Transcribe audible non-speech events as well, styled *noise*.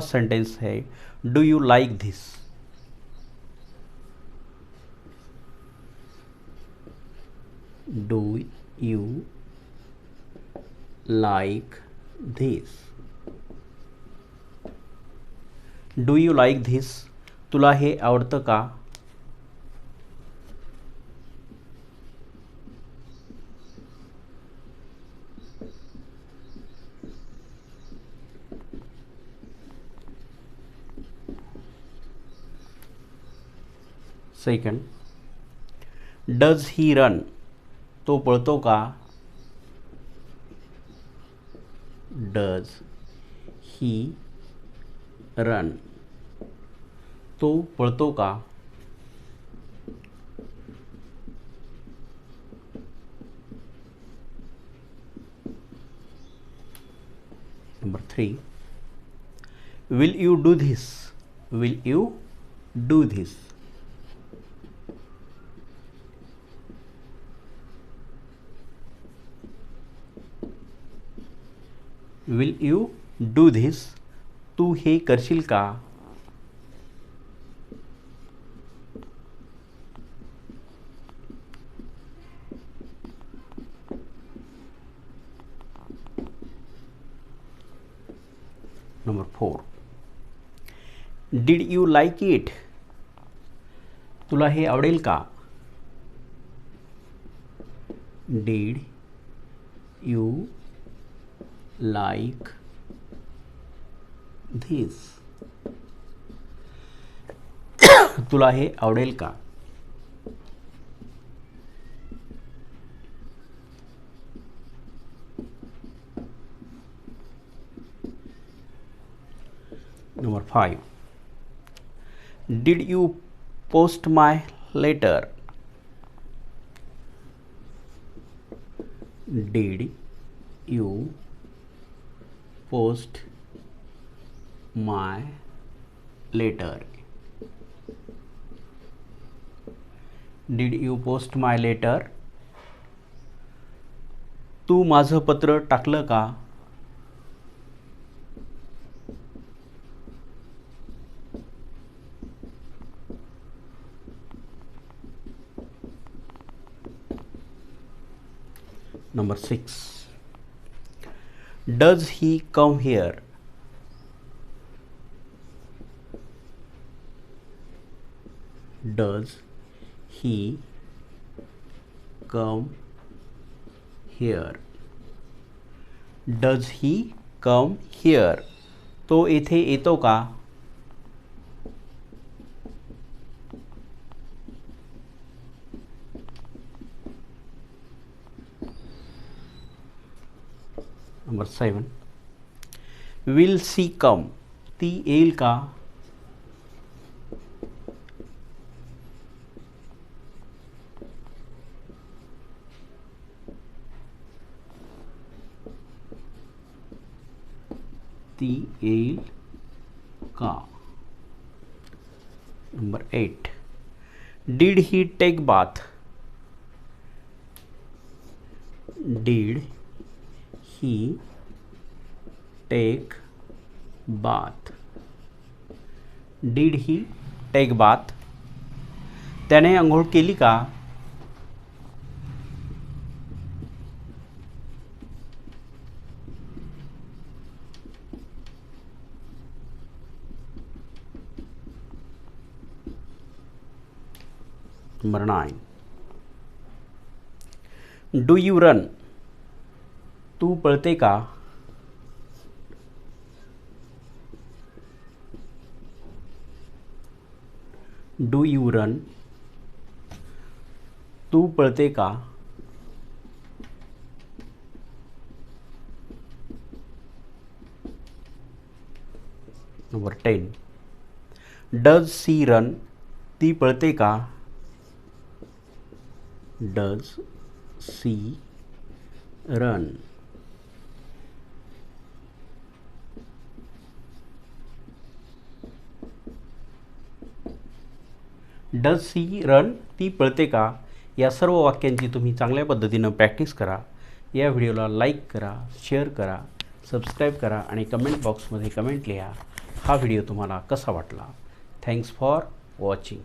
Sentence है do you like this do you like this do you like this तुला हे आवडतं का? सेकंड। Does he run? तो पळतो का? Does he run. तो पळतो का? Number three. Will you do this will you do this will you do this तू हे करशील का? Number four did you like it तुला हे आवडेल का? Did you like this. *coughs* तुला हे आवडेल का? Number five did you post my letter did you post my letter did you post my letter तू माझं पत्र टाकलं का Number 6. Does he come here? Does he come here? Does he come here? तो इथे येतो का number seven. Will she come, ती एल का? ती एल का? Number eight. Did he take bath did he take bath did he take bath त्याने आंघोळ केली का? Number nine do you run तू पळते का? डू यू रन तू पढ़ते का? Number ten does she run ती पळते का? Does she run does she run ती पळते का? या सर्व वाक्यांची तुम्ही चांगल्या पद्धतीनं प्रॅक्टिस करा. या व्हिडिओला लाईक करा शेअर करा सबस्क्राईब करा आणि कमेंट बॉक्समध्ये कमेंट लिहा. हा व्हिडिओ तुम्हाला कसा वाटला? Thanks for watching